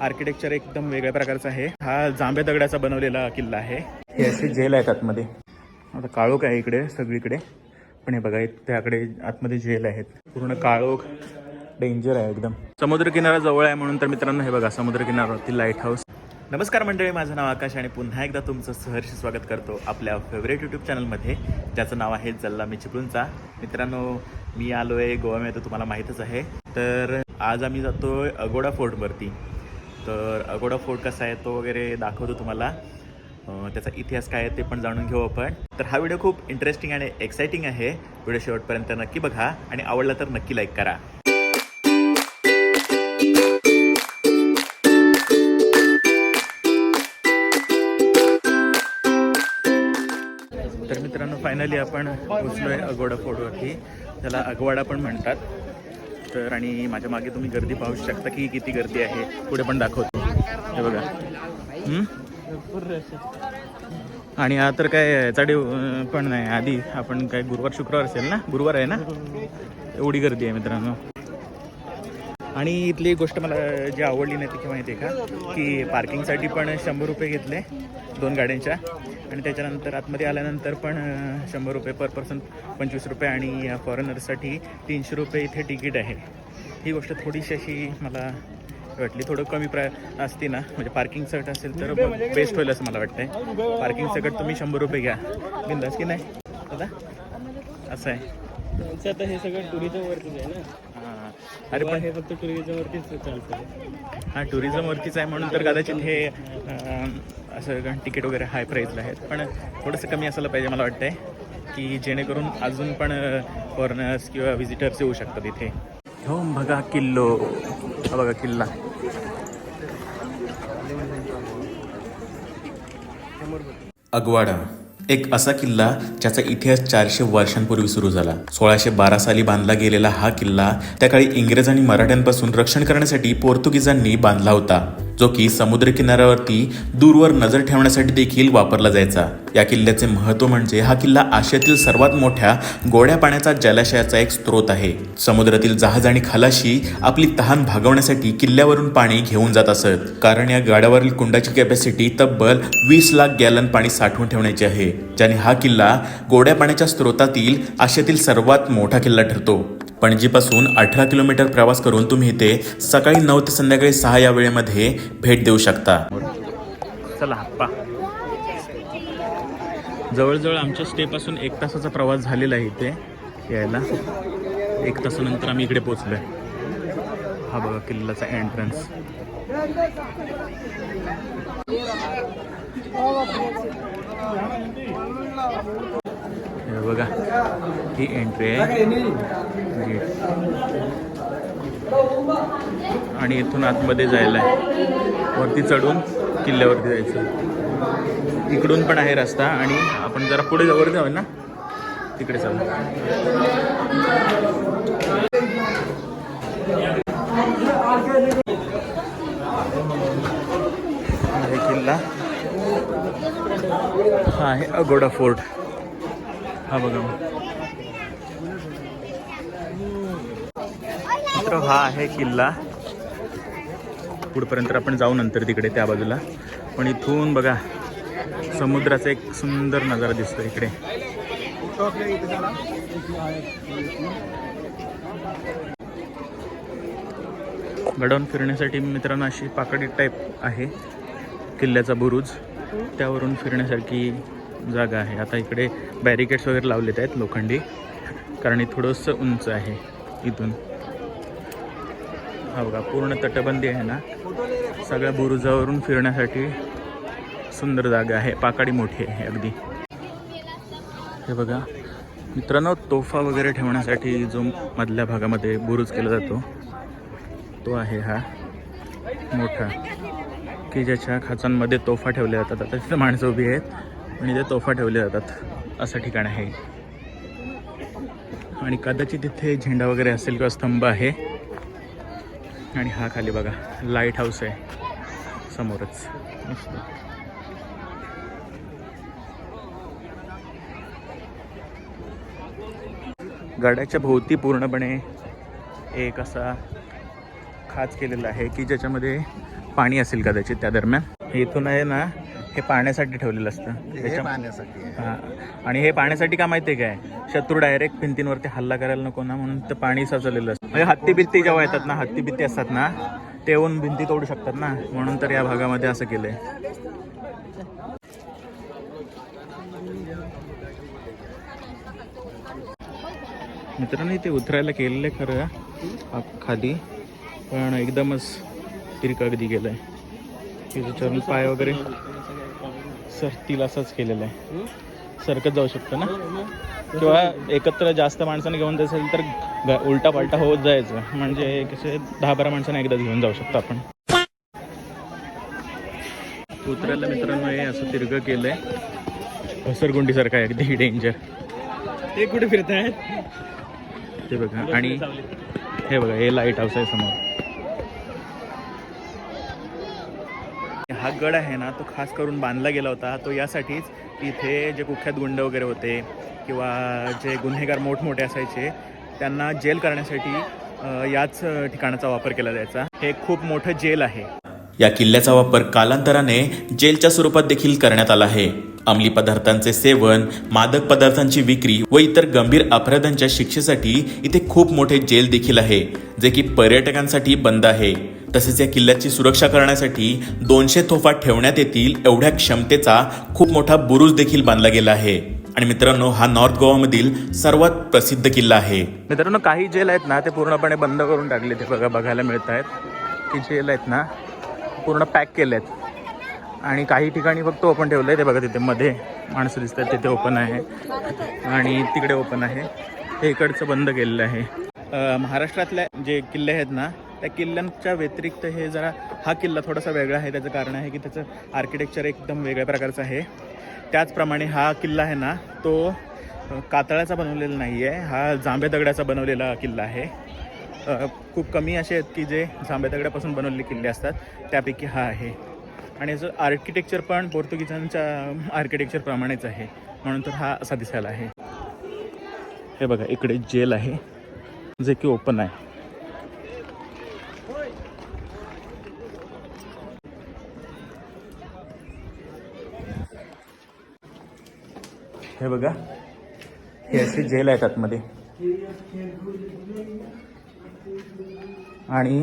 Architecture एकदम वेगळ्या प्रकारचं आहे. हा जांभ्या दगडाचा बनवलेला किल्ला आहे. हे असे जेल आहेत आतमध्ये. आता काळोख आहे इकडे सगळीकडे. पण हे बघा त्याकडे आतमध्ये जेल आहेत. पूर्ण काळोख डेंजर आहे एकदम. समुद्रकिनारा जवळ आहे म्हणून तर मित्रांनो हे बघा समुद्रकिनाऱ्यावरती लाइट हाऊस नमस्कार मंडळी माझं नाव आकाश आणि पुन्हा एकदा तुमचं सहर्ष स्वागत करतो आपल्या फेवरेट यूट्यूब चॅनलमध्ये ज्याचं नाव आहे जल्ला मी चिपळूणचा. मित्रांनो मी आलो आहे गोव्यामध्ये तुम्हाला माहीतच आहे. तर आज आम्ही जातो अगोडा फोर्टवरती. तर अगोडा फोर्ट कसा आहे तो वगैरे दाखवतो तुम्हाला. त्याचा इतिहास काय आहे ते पण जाणून घेऊ आपण. तर हा व्हिडिओ खूप इंटरेस्टिंग आणि एक्साइटिंग आहे. व्हिडिओ शेवटपर्यंत नक्की बघा आणि आवडला तर नक्की लाईक करा. तर मित्रांनो फायनली आपण पोचलो आहे अगोडा फोर्टवरती त्याला अगवाडा पण म्हणतात. तर आणि माझ्या मागे तुम्ही गर्दी पाहू शकता की किती गर्दी आहे. पुढे पण दाखवतो. हे बघा. आणि हा तर काय चाडी पण नाही. आधी आपण काय गुरुवार शुक्रवार असेल ना? गुरुवार आहे ना? एवढी गर्दी आहे मित्रांनो. आणि इथली एक गोष्ट मला जी आवडली नाही ती माहिती आहे का की पार्किंगसाठी पण शंभर रुपये घेतले दोन गाड्यांच्या. आणि त्याच्यानंतर आतमध्ये आल्यानंतर पण शंभर रुपये पर पर्सन पंचवीस रुपये आणि फॉरेनर्ससाठी तीनशे रुपये इथे तिकीट आहे. ही गोष्ट थोडीशी अशी मला वाटली. थोडं कमी प्राय असती ना म्हणजे पार्किंग सकट असेल तर बेस्ट होईल असं मला वाटतंय. पार्किंग सकट तुम्ही शंभर रुपये घ्या. बिंदास की नाही? दादा असं आहे. आता हे सगळं टुरिझम आहे ना. अरे पण हे फक्त टुरिझम वरतीच चालतं हा टुरिझमवरतीच आहे म्हणून तर कदाचित हे अं, असं तिकीट वगैरे हाय प्राईजला आहेत. पण थोडंसं कमी असायला पाहिजे मला वाटतंय की जेणेकरून अजून पण फॉरेनर्स किंवा व्हिजिटर्स येऊ शकतात इथे. हो बघा किल्लो. हा बघा किल्ला. अगवाडा. एक असा किल्ला ज्याचा इतिहास चारशे वर्षांपूर्वी सुरू झाला. सोळाशे बारा साली बांधला गेलेला हा किल्ला त्या काळी इंग्रज आणि मराठ्यांपासून रक्षण करण्यासाठी पोर्तुगीजांनी बांधला होता. जो की समुद्र किनाऱ्यावरती दूरवर नजर ठेवण्यासाठी देखील वापरला जायचा. या किल्ल्याचे महत्त्व म्हणजे हा किल्ला आशियातील सर्वात मोठ्या गोड्या पाण्याचा जलाशयाचा एक स्रोत आहे. समुद्रातील जहाज आणि खलाशी आपली तहान भागवण्यासाठी किल्ल्यावरून पाणी घेऊन जात असत. कारण या गाड्यावरील कुंडाची कॅपॅसिटी तब्बल वीस लाख गॅलन पाणी साठवून ठेवण्याची आहे ज्याने हा किल्ला गोड्या पाण्याच्या स्रोतातील आशियातील सर्वात मोठा किल्ला ठरतो. पणजीपासून अठरा किलोमीटर प्रवास करून तुम्ही इथे सकाळी नऊ ते संध्याकाळी सहा या वेळेमध्ये भेट देऊ शकता. चला हप्पा जवळजवळ आमच्या स्टेपासून एक तासाचा प्रवास झालेला आहे इथे यायला. एक तासानंतर आम्ही इकडे पोचलो आहे हा बघा किल्ल्याचा एंट्रन्स हे बघा ही एंट्री आहे. आणि इथून आतमध्ये जायला आहे. वरती चढून किल्ल्यावरती जायचं. इकडून पण आहे रस्ता आणि आपण जरा पुढे वर जाऊ ना. तिकडे चालू. हा आहे किल्ला. हा आहे अगोडा फोर्ट. हा बघा. मित्र हा आहे किल्ला. पुढपर्यंत आपण जाऊ नंतर तिकडे त्या बाजूला. पण इथून बघा समुद्राचा एक सुंदर नजारा दिसतो इकडे. गडावून फिरण्यासाठी मित्रांनो अशी पाकडी टाईप आहे किल्ल्याचा बुरुज. त्यावरून फिरण्यासारखी जागा आहे. आता इकडे बॅरिकेड्स वगैरे लावलेत आहेत लोखंडी. कारण हे थोडंसं उंच आहे इथून. हा बघा पूर्ण तटबंदी आहे ना. सगळ्या बुरुजावरून फिरण्यासाठी सुंदर जागा आहे. पाकाडी मोठी आहे अगदी. हे बघा मित्रांनो तोफा वगैरे ठेवण्यासाठी जो मधल्या भागामध्ये बुरुज केला जातो तो आहे हा मोठा. की ज्याच्या खाचांमध्ये तोफा ठेवल्या जातात. आता तिथं माणसं उभी आहेत. आणि त्या तोफा ठेवल्या जातात. असं ठिकाण आहे. आणि कदाचित तिथे झेंडा वगैरे असेल किंवा स्तंभ आहे. आणि हा खाली बघा लाइट हाऊस आहे. समोरच. गाड्याच्या गडाच्या भोवती पूर्णपणे एक असा खाच केलेला आहे की ज्याच्यामध्ये पाणी असेल कदाचित त्या दरम्यान. इथून आहे ना हे पाण्यासाठी ठेवलेलं असतं. त्याच्या पाहण्यासाठी आहे. हा. आणि हे पाण्यासाठी का माहिती आहे काय? शत्रू डायरेक्ट भिंतींवरती हल्ला करायला नको ना म्हणून ते पाणी साचलेलं असतं. म्हणजे हत्ती बित्ती जेव्हा येतात ना हत्ती बित्ती असतात ना ते येऊन भिंती तोडू शकतात ना म्हणून तर या भागामध्ये असं केलंय. मित्रांनो इथे उतरायला केलेलं आहे खरं खाली पण एकदमच तिरका अगदी गेलाय त्याच्यावरून पाय वगैरे? सरतील असंच केलेलं आहे. सरकत जाऊ शकतो ना? किंवा एकत्र जास्त माणसाने घेऊन जायचं असेल तर उलटा पालटा होत जायचं. म्हणजे कसे दहा बारा माणसांना एकदाच घेऊन जाऊ शकतो आपण. उतरायला मित्रांनो हे असं तिरकं केलंय. घसरगुंडीसारखं आहे अगदी डेंजर ते कुठे फिरत आहेत ते बघा आणि हे बघा हे लाइट हाऊस आहे समोर. हा गड आहे ना तो खास करून बांधला गेला होता. तो यासाठीच इथे जे कुख्यात गुंड वगैरे होते किंवा जे गुन्हेगार मोठमोठे असायचे त्यांना जेल करण्यासाठी याच ठिकाणाचा वापर केला जायचा. हे खूप मोठं जेल आहे. या किल्ल्याचा वापर कालांतराने जेलच्या स्वरूपात देखील करण्यात आला आहे. अंमली पदार्थांचे सेवन मादक पदार्थांची विक्री व इतर गंभीर अपराधांच्या शिक्षेसाठी इथे खूप मोठे जेल देखील आहे जे की पर्यटकांसाठी बंद आहे. तसेच या किल्ल्याची सुरक्षा करण्यासाठी दोनशे तोफा ठेवण्यात येतील एवढ्या क्षमतेचा खूप मोठा बुरुज देखील बांधला गेला आहे. आणि मित्रांनो हा नॉर्थ गोवामधील सर्वात प्रसिद्ध किल्ला आहे. मित्रांनो काही जेल आहेत ना ते पूर्णपणे बंद करून टाकले ते बघा बघायला मिळत आहेत. की जेल आहेत ना पूर्ण पॅक केले आहेत. आणि काही ठिकाणी फक्त ओपन ठेवलं आहे ते बघा तिथे मध्ये. माणसं दिसतात तिथे ओपन आहे. आणि तिकडे ओपन आहे. हे इकडचं बंद केलेलं आहे. महाराष्ट्रातल्या जे किल्ले आहेत ना त्या किल्ल्यांच्या व्यतिरिक्त हे जरा हा किल्ला थोडासा वेगळा आहे. त्याचं कारण आहे की त्याचं आर्किटेक्चर एकदम वेगळ्या प्रकारचं आहे. त्याचप्रमाणे हा किल्ला आहे ना तो कातळाचा बनवलेला नाही आहे हा जांभ्या दगडाचा बनवलेला किल्ला आहे. खूप कमी असे आहेत की जे जांभ्या दगडापासून बनवलेले किल्ले असतात. त्यापैकी हा आहे. आणि याचं आर्किटेक्चर पण पोर्तुगीजांच्या आर्किटेक्चरप्रमाणेच आहे. म्हणून तर हा असा दिसायला आहे. हे बघा इकडे जेल आहे. जे की ओपन आहे. हे बघा. हे असे जेल आहेत आतमध्ये. आणि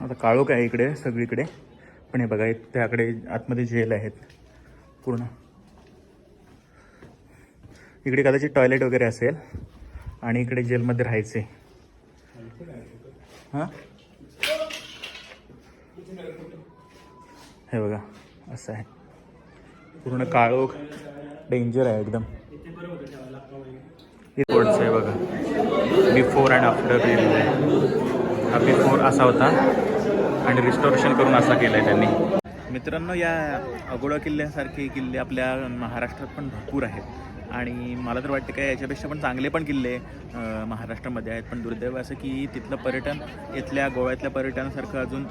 आता काळोख आहे इकडे सगळीकडे. पण हे बघा एक त्याकडे आतमध्ये जेल आहेत. पूर्ण. इकडे कदाचित टॉयलेट वगैरे असेल. आणि इकडे जेलमध्ये राहायचे. हां? हे बघा असं आहे. पूर्ण काळोख डेंजर आहे एकदम. रिपोर्ट्स आहे बघा. बिफोर अँड आफ्टर लिहिलेलं हा बिफोर असा होता. आणि रिस्टोरेशन करून असा केला आहे त्यांनी. मित्रांनो या अगोडा किल्ल्यासारखे किल्ले आपल्या महाराष्ट्रात पण भरपूर आहेत. आणि मला तर वाटतं काय याच्यापेक्षा पण चांगले पण किल्ले महाराष्ट्रामध्ये आहेत. पण दुर्दैव असं की तिथलं पर्यटन इथल्या गोव्यातल्या पर्यटनासारखं अजून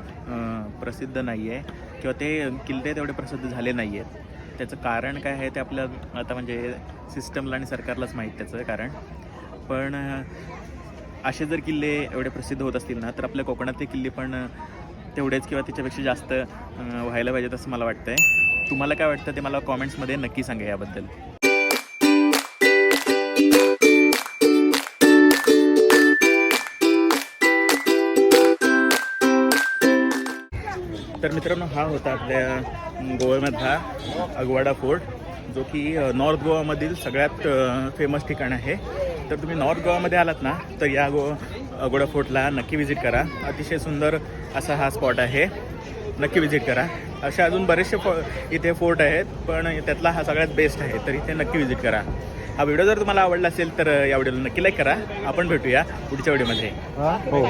प्रसिद्ध नाही आहे किंवा ते किल्ले तेवढे प्रसिद्ध झाले नाही आहेत त्याचं कारण काय आहे ते आपल्या आता म्हणजे सिस्टमला आणि सरकारलाच माहीत त्याचं कारण. पण असे जर किल्ले एवढे प्रसिद्ध होत असतील ना तर आपल्या कोकणातले किल्ले पण तेवढेच किंवा त्याच्यापेक्षा जास्त व्हायला पाहिजेत असं मला वाटतं आहे तुम्हाला काय वाटतं ते मला कॉमेंट्समध्ये नक्की सांगा याबद्दल. तर मित्रांनो हा होता आपल्या गोव्यामधला अगवाडा फोर्ट जो की नॉर्थ गोवामधील सगळ्यात फेमस ठिकाण आहे. तर तुम्ही नॉर्थ गोवामध्ये आलात ना तर या गो अगोडा फोर्टला नक्की व्हिजिट करा. अतिशय सुंदर असा हा स्पॉट आहे. नक्की व्हिजिट करा. असे अजून बरेचसे फो इथे फोर्ट आहेत पण त्यातला हा सगळ्यात बेस्ट आहे तर इथे नक्की व्हिजिट करा. हा व्हिडिओ जर तुम्हाला आवडला असेल तर या व्हिडिओला नक्की लाईक करा. आपण भेटूया पुढच्या व्हिडिओमध्ये हो.